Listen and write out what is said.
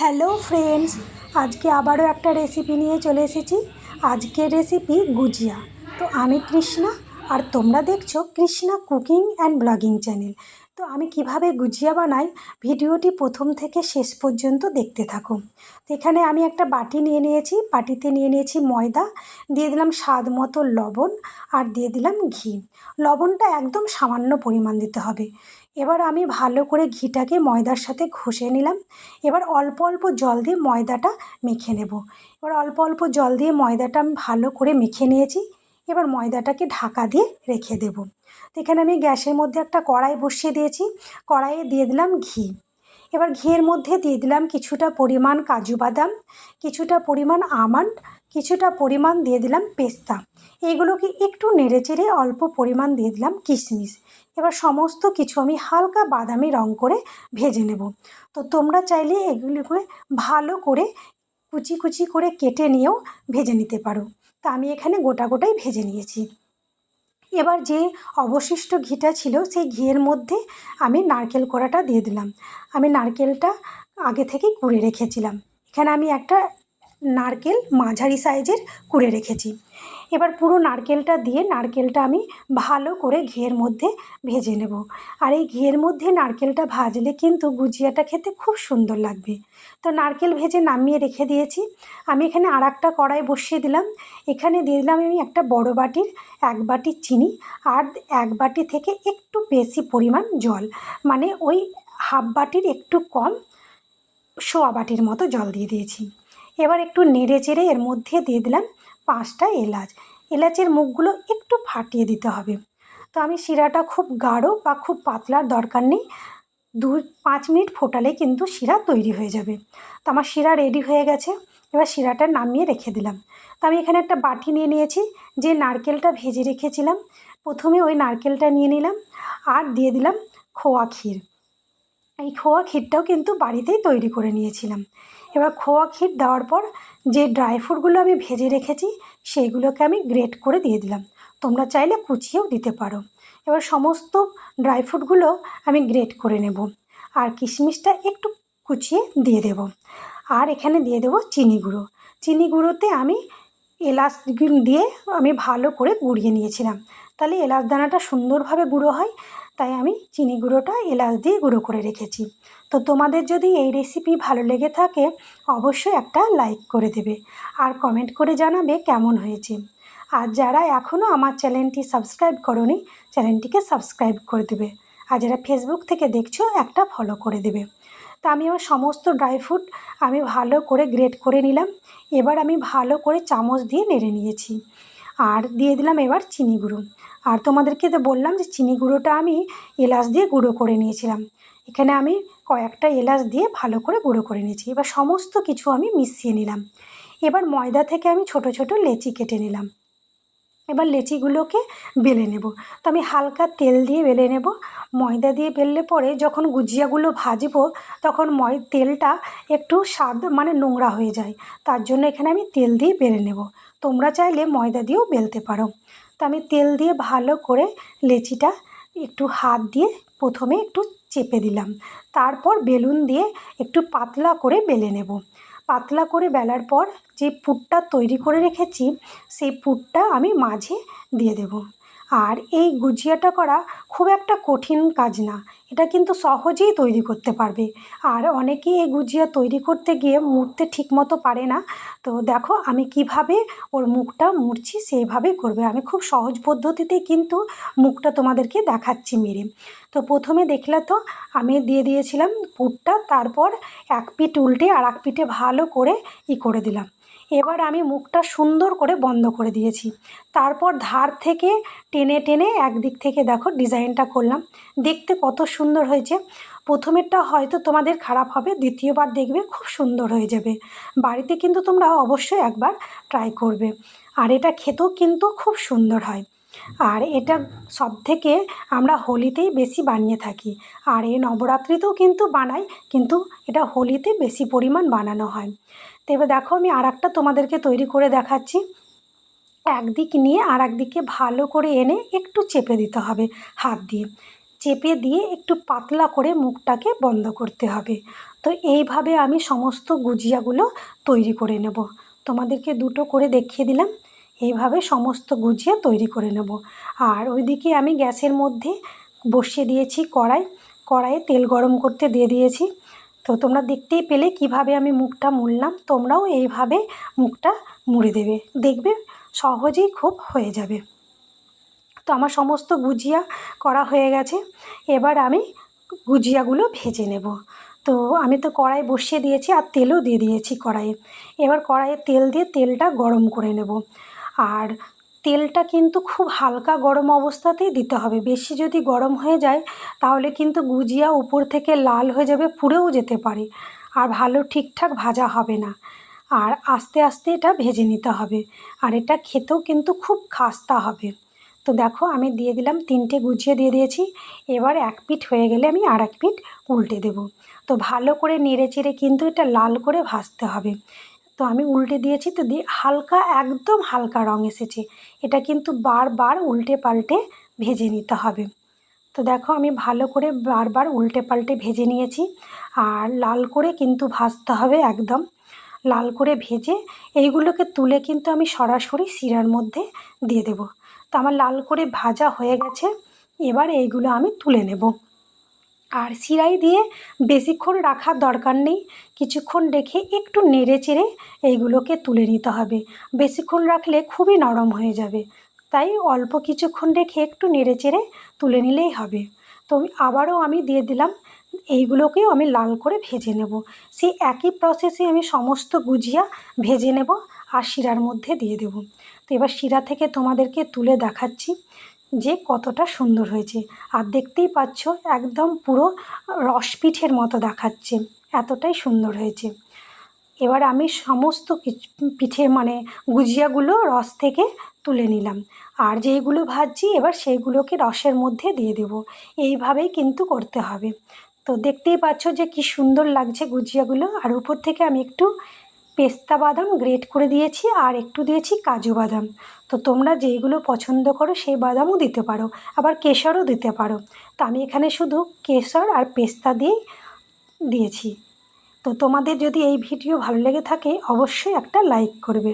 Hello friends, আজকে আবারও একটা রেসিপি নিয়ে চলে এসেছি। আজকের রেসিপি গুজিয়া। তো আমি কৃষ্ণা, আর তোমরা দেখছ Krishna cooking and blogging channel. তো আমি কীভাবে গুজিয়া বানাই, ভিডিওটি প্রথম থেকে শেষ পর্যন্ত দেখতে থাকো। তো এখানে আমি একটা বাটি নিয়ে নিয়েছি। বাটিতে নিয়ে নিয়েছি ময়দা, দিয়ে দিলাম স্বাদ মতো লবণ, আর দিয়ে দিলাম ঘি। লবণটা একদম সামান্য পরিমাণ দিতে হবে। এবার আমি ভালো করে ঘিটাকে ময়দার সাথে ঘষে নিলাম। এবার অল্প অল্প জল দিয়ে ময়দাটা মেখে নেব। এবার অল্প অল্প জল দিয়ে ময়দাটা আমি ভালো করে মেখে নিয়েছি। এবার ময়দাটাকে ঢাকা দিয়ে রেখে দেব। এখানে আমি গ্যাসের মধ্যে একটা কড়াই বসিয়ে দিয়েছি। কড়াইয়ে দিয়ে দিলাম ঘি। এবার ঘিয়ের মধ্যে দিয়ে দিলাম কিছুটা পরিমাণ কাজু বাদাম, কিছুটা পরিমাণ আমন্ড, কিছুটা পরিমাণ দিয়ে দিলাম পেস্তা। এইগুলোকে একটু নেড়ে চেড়ে অল্প পরিমাণ দিয়ে দিলাম কিশমিশ। এবার সমস্ত কিছু আমি হালকা বাদামি রং করে ভেজে নেব। তো তোমরা চাইলে এগুলোকে ভালো করে কুচি কুচি করে কেটে নিয়েও ভেজে নিতে পারো। তা আমি এখানে গোটা গোটাই ভেজে নিয়েছি। এবার যে অবশিষ্ট ঘিটা ছিল, সেই ঘিয়ের মধ্যে আমি নারকেল কড়াটা দিয়ে দিলাম। আমি নারকেলটা আগে থেকে কুড়ে রেখেছিলাম। এখানে আমি একটা নারকেল মাঝারি সাইজের কুড়ে রেখেছি। এবার পুরো নারকেলটা দিয়ে নারকেলটা আমি ভালো করে ঘিয়ের মধ্যে ভেজে নেব। আর এই ঘিয়ের মধ্যে নারকেলটা ভাজলে কিন্তু গুজিয়াটা খেতে খুব সুন্দর লাগবে। তো নারকেল ভেজে নামিয়ে রেখে দিয়েছি। আমি এখানে আর একটা কড়াই বসিয়ে দিলাম। এখানে দিয়ে দিলাম আমি একটা বড় বাটির এক বাটি চিনি আর এক বাটি থেকে একটু বেশি পরিমাণ জল। মানে ওই হাফ বাটির একটু কম সোয়া বাটির মতো জল দিয়ে দিয়েছি। এবার একটু নেড়ে চেড়ে এর মধ্যে দিয়ে দিলাম পাঁচটা এলাচ। এলাচের মুখগুলো একটু ফাটিয়ে দিতে হবে। তো আমি শিরাটা খুব গাঢ় বা খুব পাতলার দরকার নেই। দু পাঁচ মিনিট ফোটালে কিন্তু শিরা তৈরি হয়ে যাবে। তো আমার শিরা রেডি হয়ে গেছে। এবার শিরাটা নামিয়ে রেখে দিলাম। তো আমি এখানে একটা বাটি নিয়ে নিয়েছি, যে নারকেলটা ভেজে রেখেছিলাম। প্রথমে ওই নারকেলটা নিয়ে নিলাম আর দিয়ে দিলাম খোয়া ক্ষীর। এই খোয়া ক্ষীরটাও কিন্তু বাড়িতেই তৈরি করে নিয়েছিলাম। এবার খোয়া ক্ষীর দেওয়ার পর যে ড্রাই ফ্রুটগুলো আমি ভেজে রেখেছি, সেইগুলোকে আমি গ্রেট করে দিয়ে দিলাম। তোমরা চাইলে কুচিয়েও দিতে পারো। এবার সমস্ত ড্রাই ফ্রুটগুলো আমি গ্রেট করে নেব। আর কিশমিশটা একটু কুচিয়ে দিয়ে দেব। আর এখানে দিয়ে দেবো চিনি গুঁড়ো। চিনি গুঁড়োতে আমি এলাচ দিয়ে আমি ভালো করে গুঁড়িয়ে নিয়েছিলাম। তাহলে এলাচ দানাটা সুন্দরভাবে গুঁড়ো হয়, তাই আমি চিনি গুঁড়োটা এলাচ দিয়ে গুঁড়ো করে রেখেছি। তো তোমাদের যদি এই রেসিপি ভালো লেগে থাকে, অবশ্যই একটা লাইক করে দেবে আর কমেন্ট করে জানাবে কেমন হয়েছে। আর যারা এখনও আমার চ্যানেলটি সাবস্ক্রাইব করনি, চ্যানেলটিকে সাবস্ক্রাইব করে দেবে। আর যারা ফেসবুক থেকে দেখছ, একটা ফলো করে দেবে। তা আমি আমার সমস্ত ড্রাই ফ্রুট আমি ভালো করে গ্রেট করে নিলাম। এবার আমি ভালো করে চামচ দিয়ে নেড়ে নিয়েছি। আর দিয়ে দিলাম এবার চিনি গুঁড়ো। আর তোমাদেরকে তো বললাম যে চিনি গুঁড়োটা আমি এলাচ দিয়ে গুঁড়ো করে নিয়েছিলাম। এখানে আমি কয়েকটা এলাচ দিয়ে ভালো করে গুঁড়ো করে নিয়েছি। এবার সমস্ত কিছু আমি মিশিয়ে নিলাম। এবার ময়দা থেকে আমি ছোট ছোট লেচি কেটে নিলাম। এবার লেচিগুলোকে বেলে নেব। তো আমি হালকা তেল দিয়ে বেলে নেব। ময়দা দিয়ে বেললে পরে যখন গুজিয়াগুলো ভাজবো, তখন ময়, তেলটা একটু স্বাদ মানে নোংরা হয়ে যায়। তার জন্য এখানে আমি তেল দিয়ে বেলে নেব। তোমরা চাইলে ময়দা দিয়েও বেলতে পারো। তো আমি তেল দিয়ে ভালো করে লেচিটা একটু হাত দিয়ে প্রথমে একটু চেপে দিলাম। তারপর বেলুন দিয়ে একটু পাতলা করে বেলে নেব। পাতলা করে বেলার পর যে পুরটা তৈরি করে রেখেছি, সেই পুরটা আমি মাঝে দিয়ে দেব। আর এই গুজিয়াটা করা খুব একটা কঠিন কাজ না। এটা কিন্তু সহজেই তৈরি করতে পারবে। আর অনেকেই এই গুজিয়া তৈরি করতে গিয়ে মুড়তে ঠিকমতো পারে না। তো দেখো, আমি কীভাবে ওর মুখটা মুড়ছি সেইভাবেই করবে। আমি খুব সহজ পদ্ধতিতে কিন্তু মুখটা তোমাদেরকে দেখাচ্ছি মেরে। তো প্রথমে দেখলে তো আমি দিয়ে দিয়েছিলাম পুরটা, তারপর এক পিঠ উল্টে আর এক পিঠে ভালো করে ই করে দিলাম। এবার আমি মুখটা সুন্দর করে বন্ধ করে দিয়েছি। তারপর ধার থেকে টেনে টেনে একদিক থেকে দেখো ডিজাইনটা করলাম। দেখতে কত সুন্দর হয়েছে। প্রথমেরটা হয়তো তোমাদের খারাপ হবে, দ্বিতীয়বার দেখবে খুব সুন্দর হয়ে যাবে। বাড়িতে কিন্তু তোমরা অবশ্যই একবার ট্রাই করবে। আর এটা খেতেও কিন্তু খুব সুন্দর হয়। আর এটা সব থেকে আমরা হোলিতেই বেশি বানিয়ে থাকি। আর এই নবরাত্রিতেও কিন্তু বানাই, কিন্তু এটা হোলিতে বেশি পরিমাণ বানানো হয়। তো এবার দেখো আমি আর একটা তোমাদেরকে তৈরি করে দেখাচ্ছি। একদিক নিয়ে আর একদিকে ভালো করে এনে একটু চেপে দিতে হবে হাত দিয়ে। চেপে দিয়ে একটু পাতলা করে মুখটাকে বন্ধ করতে হবে। তো এইভাবে আমি সমস্ত গুজিয়াগুলো তৈরি করে নেব। তোমাদেরকে দুটো করে দেখিয়ে দিলাম। এইভাবে সমস্ত গুজিয়া তৈরি করে নেব। আর ওইদিকে আমি গ্যাসের মধ্যে বসিয়ে দিয়েছি কড়াই। কড়াইয়ে তেল গরম করতে দিয়ে দিয়েছি। তো তোমরা দেখতেই পেলে কীভাবে আমি মুখটা মুড়লাম। তোমরাও এইভাবে মুখটা মুড়ে দেবে। দেখবে সহজেই খুব হয়ে যাবে। তো আমার সমস্ত গুজিয়া করা হয়ে গেছে। এবার আমি গুজিয়াগুলো ভেজে নেব। তো আমি তো কড়াই বসিয়ে দিয়েছি আর তেলও দিয়ে দিয়েছি কড়াইয়ে। এবার কড়াইয়ে তেল দিয়ে তেলটা গরম করে নেব। আর তেলটা কিন্তু খুব হালকা গরম অবস্থাতেই দিতে হবে। বেশি যদি গরম হয়ে যায়, তাহলে কিন্তু গুজিয়া উপর থেকে লাল হয়ে যাবে, পুড়েও যেতে পারে। আর ভালো ঠিকঠাক ভাজা হবে না। আর আস্তে আস্তে এটা ভেজে নিতে হবে। আর এটা খেতেও কিন্তু খুব খাস্তা হবে। তো দেখো, আমি দিয়ে দিলাম তিনটে গুছিয়ে দিয়ে দিয়েছি। এবার এক পিঠ হয়ে গেলে আমি আর এক পিঠ উল্টে দেবো। তো ভালো করে নেড়ে চেড়ে কিন্তু এটা লাল করে ভাজতে হবে। তো আমি উল্টে দিয়েছি তো দিয়ে হালকা, একদম হালকা রঙ এসেছে। এটা কিন্তু বারবার উল্টে পাল্টে ভেজে নিতে হবে। তো দেখো আমি ভালো করে বারবার উল্টে পাল্টে ভেজে নিয়েছি। আর লাল করে কিন্তু ভাজতে হবে একদম। লাল করে ভেজে এইগুলোকে তুলে কিন্তু আমি সরাসরি শিরার মধ্যে দিয়ে দেবো। তো আমার লাল করে ভাজা হয়ে গেছে। এবার এইগুলো আমি তুলে নেব। আর শিরাই দিয়ে বেশিক্ষণ রাখার দরকার নেই। কিছুক্ষণ রেখে একটু নেড়ে চেড়ে এইগুলোকে তুলে নিতে হবে। বেশিক্ষণ রাখলে খুবই নরম হয়ে যাবে। তাই অল্প কিছুক্ষণ রেখে একটু নেড়ে চেড়ে তুলে নিলেই হবে। তো আবারও আমি দিয়ে দিলাম। এইগুলোকেও আমি লাল করে ভেজে নেব। সেই একই প্রসেসে আমি সমস্ত গুজিয়া ভেজে নেব আর শিরার মধ্যে দিয়ে দেব। তো এবার শিরা থেকে তোমাদেরকে তুলে দেখাচ্ছি। যে কতটা সুন্দর হয়েছে। আর দেখতেই পাচ্ছ, একদম পুরো রসপিঠের মতো দেখাচ্ছে, এতটাই সুন্দর হয়েছে। এবার আমি সমস্ত পিঠে মানে গুজিয়াগুলো রস থেকে তুলে নিলাম। আর যেইগুলো ভাজছি, এবার সেইগুলোকে রসের মধ্যে দিয়ে দেব। এইভাবেই কিন্তু করতে হবে। তো দেখতেই পাচ্ছ যে কি সুন্দর লাগছে গুজিয়াগুলো। আর উপর থেকে আমি একটু পেস্তা বাদাম গ্রেট করে দিয়েছি আর একটু দিয়েছি কাজু বাদাম। তো তোমরা যেইগুলো পছন্দ করো সেই বাদামও দিতে পারো, আবার কেশরও দিতে পারো। তো আমি এখানে শুধু কেশর আর পেস্তা দিয়ে দিয়েছি। তো তোমাদের যদি এই ভিডিও ভালো লেগে থাকে, অবশ্যই একটা লাইক করবে।